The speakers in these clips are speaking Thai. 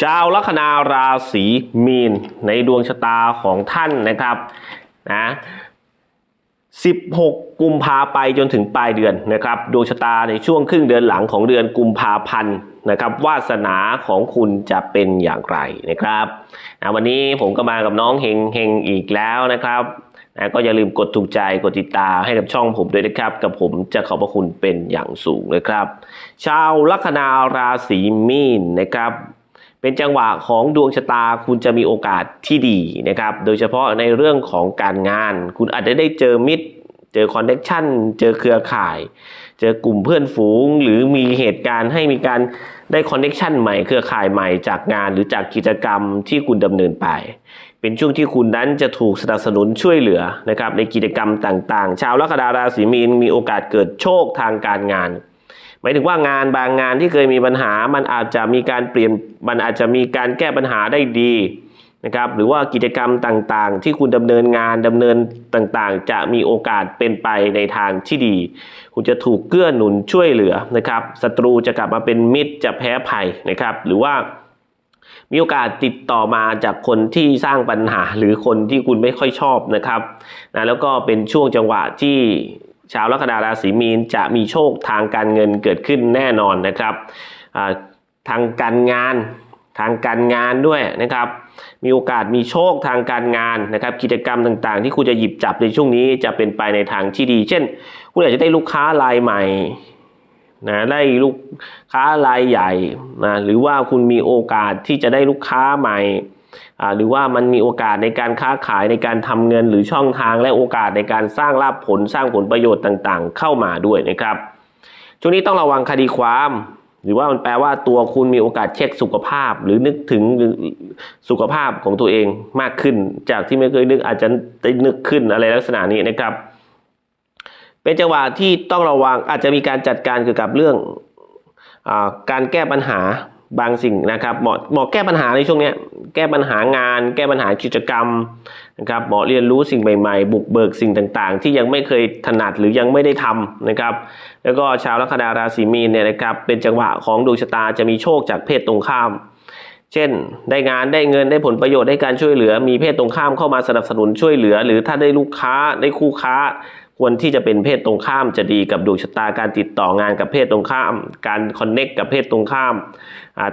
ชาวลัคนาราศีมีนในดวงชะตาของท่านนะครับนะ16 กุมภาไปจนถึงปลายเดือนนะครับดวงชะตาในช่วงครึ่งเดือนหลังของเดือนกุมภาพันธ์นะครับวาสนาของคุณจะเป็นอย่างไรนะครับนะวันนี้ผมก็มากับน้องเฮงเฮงอีกแล้วนะครับนะก็อย่าลืมกดถูกใจกดติดตามให้กับช่องผมด้วยนะครับ กับผมจะขอบพระคุณเป็นอย่างสูงนะครับ ชาวลัคนาราศีมีนนะครับ เป็นจังหวะของดวงชะตาคุณจะมีโอกาสที่ดีนะครับ โดยเฉพาะในเรื่องของการงาน คุณอาจจะได้เจอมิตร เจอคอนเนคชันเจอเครือข่าย เจอกลุ่มเพื่อนฝูง หรือมีเหตุการณ์ให้มีการได้คอนเนคชันใหม่ เครือข่ายใหม่จากงานหรือจากกิจกรรมที่คุณดำเนินไป เป็นช่วงที่คุณนั้นจะถูกสนับสนุนช่วยเหลือนะครับในกิจกรรมต่างๆ ชาวลัคนาราศีมีนมีโอกาสเกิดโชคทางการงาน หมายถึงว่างานบางงานที่เคยมีปัญหา มันอาจจะมีการเปลี่ยนมันอาจจะมีการแก้ปัญหาได้ดีนะครับหรือว่ากิจกรรมต่างๆ ที่คุณดำเนินงานดำเนินต่างๆ จะมีโอกาสเป็นไปในทางที่ดี คุณจะถูกเกื้อหนุนช่วยเหลือนะครับศัตรูจะกลับมาเป็นมิตรจะแพ้ภัยนะครับหรือว่ามีโอกาสติดต่อมาจากคนที่สร้างปัญหาหรือคนที่คุณไม่ค่อยชอบนะครับนะแล้วก็เป็นช่วงจังหวะที่ ชาวลัคนาราศีมีนจะมีโชคทางการเงินเกิดขึ้นแน่นอนนะครับทางการงานทางการงานด้วยนะครับ มีโอกาสมีโชคทางการงานนะครับ กิจกรรมต่างๆ ที่คุณจะหยิบจับในช่วงนี้จะเป็นไปในทางที่ดี เช่น คุณอาจจะได้ลูกค้ารายใหม่นะได้ลูกค้ารายใหญ่นะหรือว่าคุณมีโอกาสที่จะได้ลูกค้าใหม่ หรือว่ามันมีโอกาสในการค้าขายในการทำเงินหรือช่องทางและโอกาสในการสร้างลาภผลสร้างผลประโยชน์ต่างๆ เข้ามาด้วยนะครับ ช่วงนี้ต้องระวังคดีความหรือว่ามันแปลว่าตัวคุณมีโอกาสเช็คสุขภาพ หรือนึกถึงสุขภาพของตัวเองมากขึ้น จากที่ไม่เคยนึกอาจจะได้นึกขึ้นอะไรลักษณะนี้นะครับ เป็นจังหวะที่ต้องระวังอาจจะมีการจัดการเกี่ยวกับเรื่องอการแก้ปัญหา บางสิ่งนะครับเหมาะเหมาะแก้ปัญหาในช่วงนี้แก้ปัญหางาน แก้ปัญหากิจกรรมนะครับเหมาะเรียนรู้สิ่งใหม่ๆ บุกเบิกสิ่งต่างๆ ที่ยังไม่เคยถนัดหรือยังไม่ได้ทำนะครับ แล้วก็ชาวลัคนาราศีมีนเนี่ยนะครับเป็นจังหวะของดวงชะตาจะมีโชคจากเพศตรงข้าม เช่น ได้งานได้เงินได้ผลประโยชน์ได้การช่วยเหลือ มีเพศตรงข้ามเข้ามาสนับสนุนช่วยเหลือ หรือถ้าได้ลูกค้าได้คู่ค้า ควรที่จะเป็นเพศตรงข้ามจะดีกับดวงชะตาการติดต่องานกับเพศตรงข้าม การคอนเน็กกับเพศตรงข้าม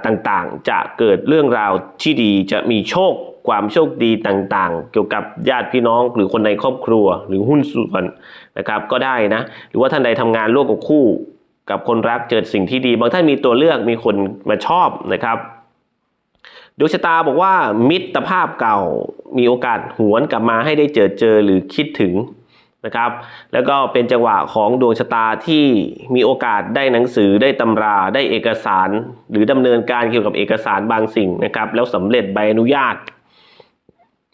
ต่างๆ จะเกิดเรื่องราวที่ดีจะมีโชคความโชคดีต่างๆ เกี่ยวกับญาติพี่น้องหรือคนในครอบครัวหรือหุ้นส่วนนะครับก็ได้นะ หรือว่าท่านใดทำงานร่วมกับคู่ กับคนรักเจอสิ่งที่ดี บางท่านมีตัวเลือกมีคนมาชอบนะครับดวงชะตาบอกว่ามิตรภาพเก่ามีโอกาสหวนกลับมาให้ได้เจอเจอหรือคิดถึง นะครับ แล้วก็เป็นจังหวะของดวงชะตาที่มีโอกาสได้หนังสือได้ตำราได้เอกสาร หรือดำเนินการเกี่ยวกับเอกสารบางสิ่งนะครับ แล้วสำเร็จใบอนุญาต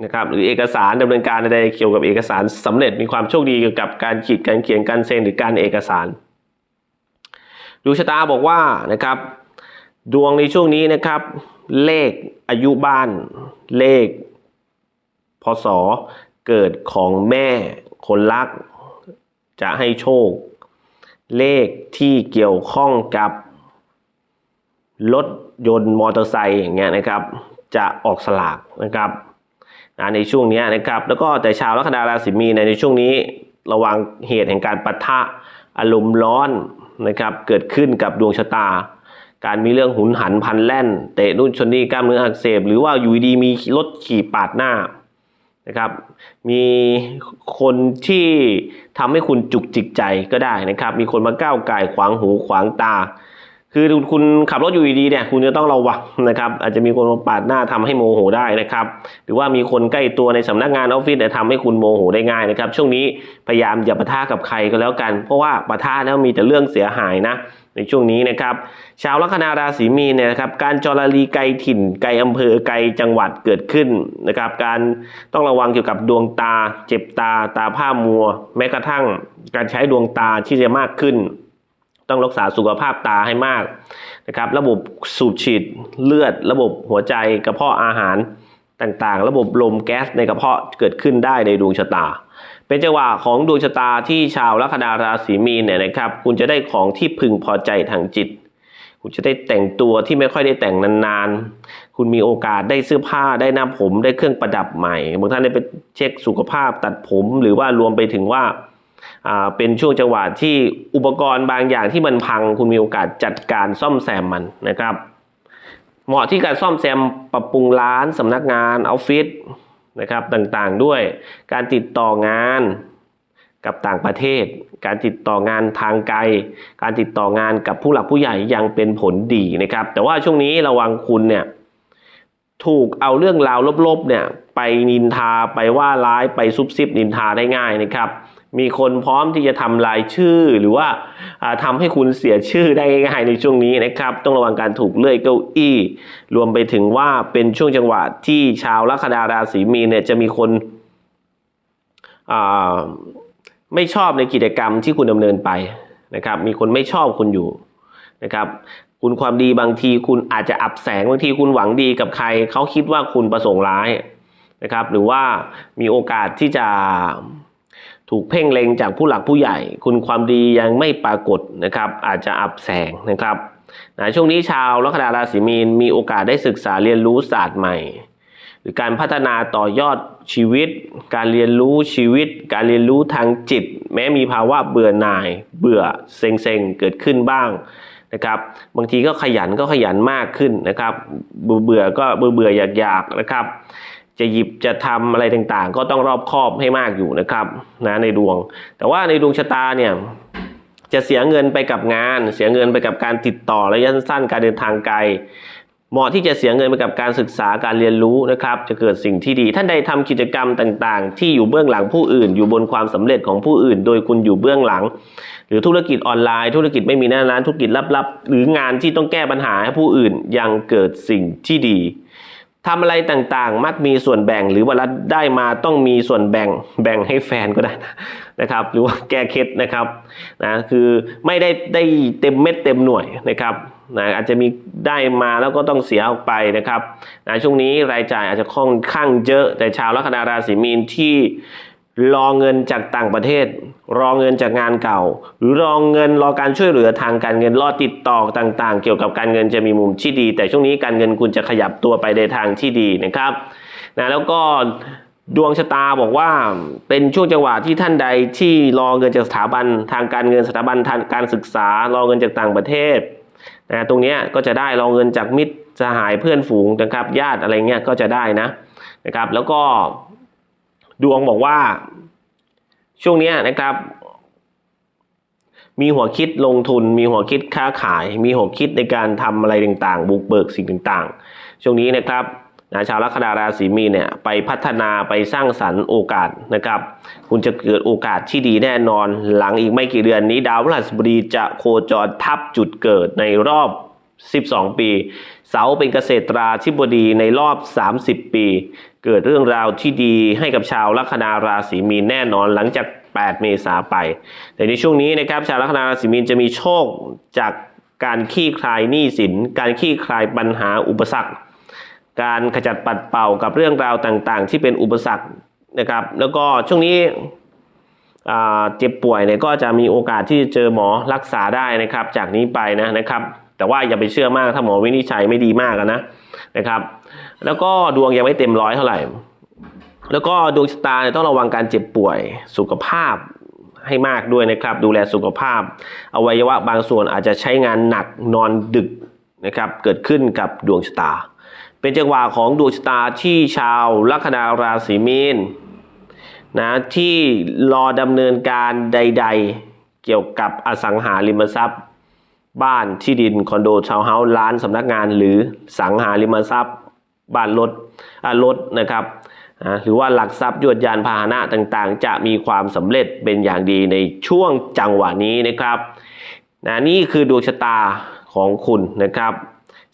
นะครับหรือเอกสารดำเนินการใดเกี่ยวกับเอกสารสำเร็จมีความโชคดีเกี่ยวกับการขีดการเขียนการเซ็นหรือการเอกสารดวงชะตาบอกว่านะครับดวงในช่วงนี้นะครับ เลขอายุบ้านเลขพศเกิดของแม่ คนรัก จะให้โชค เลขที่เกี่ยวข้องกับรถยนต์มอเตอร์ไซค์อย่างเงี้ยนะครับ จะออกสลากนะครับในช่วงนี้นะครับ แล้วก็แต่ชาวลัคนาราศีมีนในช่วงนี้ระวังเหตุแห่งการปะทะอารมณ์ร้อนนะครับ เกิดขึ้นกับดวงชะตา การมีเรื่องหุนหันพันแล่น เตะนู่นชนนี่กล้ามเนื้ออักเสบ หรือว่าอยู่ดีมีรถขี่ปาดหน้า นะครับ มีคนที่ทำให้คุณจุกจิกใจก็ได้นะครับ มีคนมาก้าวไก่ขวางหูขวางตา คือคุณขับรถอยู่ดีๆเนี่ยคุณจะต้องระวังนะครับ อาจจะมีคนมาปาดหน้าทำให้โมโหได้นะครับ หรือว่ามีคนใกล้ตัวในสำนักงานออฟฟิศเนี่ยทำให้คุณโมโหได้ง่ายนะครับ ช่วงนี้พยายามอย่าปะทะกับใครก็แล้วกัน เพราะว่าปะทะแล้วมีแต่เรื่องเสียหายนะในช่วงนี้นะครับชาวลัคนาราศีมีนเนี่ยนะครับการจรลีไกลถิ่นไกลอำเภอไกลจังหวัดเกิดขึ้นนะครับการต้องระวังเกี่ยวกับดวงตา เจ็บตาตาผ้ามัว แม้กระทั่งการใช้ดวงตาที่จะมากขึ้น ต้องรักษาสุขภาพตาให้มากนะครับ ระบบสูบฉีดเลือด ระบบหัวใจกระเพาะอาหารต่างๆ ระบบลมแก๊สในกระเพาะเกิดขึ้นได้ในดวงชะตา เป็นจังหวะของดวงชะตาที่ชาวลัคนาราศีมีนเนี่ยนะครับ คุณจะได้ของที่พึงพอใจทางจิต คุณจะได้แต่งตัวที่ไม่ค่อยได้แต่งนานๆ คุณมีโอกาสได้เสื้อผ้าได้หน้าผมได้เครื่องประดับใหม่บางท่านได้ไปเช็คสุขภาพตัดผมหรือว่ารวมไปถึงว่าอ่า เป็นช่วงจังหวะที่อุปกรณ์บางอย่างที่มันพังคุณมีโอกาสจัดการซ่อมแซมมันนะครับ เหมาะที่การซ่อมแซมปรับปรุงร้านสำนักงานออฟฟิศนะครับต่างๆด้วยการติดต่องานกับต่างประเทศ การติดต่องานทางไกล การติดต่องานกับผู้หลักผู้ใหญ่ยังเป็นผลดีนะครับ แต่ว่าช่วงนี้ระวังคุณเนี่ยถูกเอาเรื่องราวลบๆเนี่ยไปนินทาไปว่าร้ายไปซุบซิบนินทาได้ง่ายนะครับ มีคนพร้อมที่จะทำลายชื่อหรือว่าอ่าทำให้คุณเสียชื่อได้ง่ายในช่วงนี้นะครับ ต้องระวังการถูกเลื่อยเก้าอี้ รวมไปถึงว่าเป็นช่วงจังหวะที่ชาวลัคนาราศีมีนเนี่ยจะมีคนไม่ชอบในกิจกรรมที่คุณดำเนินไปนะครับ มีคนไม่ชอบคุณอยู่นะครับคุณความดีบางทีคุณอาจจะอับแสงบางทีคุณหวังดีกับใคร เขาคิดว่าคุณประสงค์ร้ายนะครับ หรือว่ามีโอกาสที่จะ ถูกเพ่งเล็งจากผู้หลักผู้ใหญ่ คุณความดียังไม่ปรากฏนะครับ อาจจะอับแสงนะครับนะช่วงนี้ชาวลัคนาราศีมีนมีโอกาสได้ศึกษาเรียนรู้ศาสตร์ใหม่ หรือการพัฒนาต่อยอดชีวิต การเรียนรู้ชีวิต การเรียนรู้ทางจิต แม้มีภาวะเบื่อหน่าย เบื่อเซ็งๆเกิดขึ้นบ้างนะครับบางทีก็ขยันก็ขยันมากขึ้นนะครับ เบื่อเบื่อก็เบื่อเบื่ออยากๆนะครับ จะหยิบจะทำอะไรต่างๆ ก็ต้องรอบคอบให้มากอยู่นะครับนะในดวง แต่ว่าในดวงชะตาเนี่ยจะเสียเงินไปกับงาน เสียเงินไปกับการติดต่อระยะสั้นการเดินทางไกลเหมาะที่จะเสียเงินไปกับการศึกษาการเรียนรู้นะครับ จะเกิดสิ่งที่ดี ท่านใดทำกิจกรรมต่างๆ ที่อยู่เบื้องหลังผู้อื่น อยู่บนความสำเร็จของผู้อื่น โดยคุณอยู่เบื้องหลัง หรือธุรกิจออนไลน์ ธุรกิจไม่มีหน้าร้านธุรกิจลับๆ หรืองานที่ต้องแก้ปัญหาให้ผู้อื่นยังเกิดสิ่งที่ดี ทำอะไรต่างๆ มักมีส่วนแบ่งหรือเวลาได้มาต้องมีส่วนแบ่งแบ่งให้แฟนก็ได้นะนะครับ หรือว่าแก้เคล็ดนะครับนะคือไม่ได้ได้เต็มเม็ดเต็มหน่วยนะครับนะอาจจะมีได้มาแล้วก็ต้องเสียออกไปนะครับนะช่วงนี้รายจ่ายอาจจะค่อนข้างเยอะแต่ชาวลัคนาราศีมีนที่ รอเงินจากต่างประเทศ รอเงินจากงานเก่า หรือรอเงินรอการช่วยเหลือทางการเงินรอติดต่อต่างๆ เกี่ยวกับการเงินจะมีมุมที่ดี แต่ช่วงนี้การเงินคุณจะขยับตัวไปในทางที่ดีนะครับนะแล้วก็ดวงชะตาบอกว่าเป็นช่วงจังหวะที่ท่านใดที่รอเงินจากสถาบันทางการเงินสถาบันทางการศึกษารอเงินจากต่างประเทศนะตรงนี้ก็จะได้รอเงินจากมิตรสหายเพื่อนฝูงนะครับญาติอะไรเงี้ยก็จะได้นะนะครับ แล้วก็ ดวงบอกว่า ช่วงนี้นะครับ มีหัวคิดลงทุน มีหัวคิดค้าขาย มีหัวคิดในการทำอะไรต่างๆ บุกเบิกสิ่งต่างๆ ช่วงนี้นะครับนะชาวลัคนาราศีมีเนี่ยไปพัฒนาไปสร้างสรรค์โอกาสนะครับ คุณจะเกิดโอกาสที่ดีแน่นอน หลังอีกไม่กี่เดือนนี้ ดาวพฤหัสบดีจะโคจรทับจุดเกิดในรอบ 12 ปี เสาเป็นเกษตราธิบดีในรอบ 30 ปี เกิดเรื่องราวที่ดีให้กับชาวลัคนาราศีมีนแน่นอนหลังจาก 8 เมษาไป แต่ในช่วงนี้นะครับชาวลัคนาราศีมีนจะมีโชคจากการขี้คลายหนี้สิน การขี้คลายปัญหาอุปสรรค การขจัดปัดเป่ากับเรื่องราวต่างๆ ที่เป็นอุปสรรคนะครับ แล้วก็ช่วงนี้เจ็บป่วยเนี่ยก็จะมีโอกาสที่จะเจอหมอรักษาได้นะครับ จากนี้ไปนะนะครับ แต่ว่าอย่าไปเชื่อมากถ้าหมอวินิจฉัยไม่ดีมากนะ นะครับ แล้วก็ดวงยังไม่เต็มร้อยเท่าไหร่ แล้วก็ดวงชะตาเนี่ยต้องระวังการเจ็บป่วยสุขภาพให้มากด้วยนะครับ ดูแลสุขภาพ อวัยวะบางส่วนอาจจะใช้งานหนักนอนดึกนะครับ เกิดขึ้นกับดวงชะตา เป็นจังหวะของดวงชะตาที่ชาวลัคนาราศีมีนนะที่รอดำเนินการใด ๆ เกี่ยวกับอสังหาริมทรัพย์ บ้านที่ดินคอนโดชาวเฮาส์ร้านสำนักงานหรือสังหาริมทรัพย์ บ้านรถอ่ารถนะครับอ่าหรือว่าหลักทรัพย์ยวดยานพาหนะต่างๆ จะมีความสำเร็จเป็นอย่างดีในช่วงจังหวะนี้นะครับนะนี่คือดวงชะตาของคุณนะครับ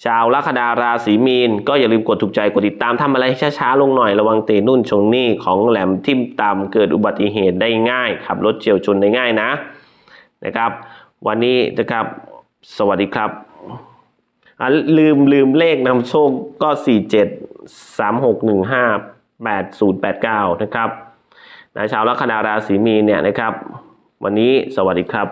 ชาวลัคนาราศีมีน ก็อย่าลืมกดถูกใจกดติดตามทำอะไรช้าๆลงหน่อยระวังเตะนุ่นชงนี่ของแหลมทิ่มตำเกิดอุบัติเหตุได้ง่ายขับรถเฉียวชนได้ง่ายนะนะครับ วันนี้นะครับ สวัสดีครับลืมลืมเลขนำโชคก็ 4 7 3 6 1 5 8 0 8 9 นะครับนะชาวลัคนาราศีมีนเนี่ยนะครับ วันนี้สวัสดีครับ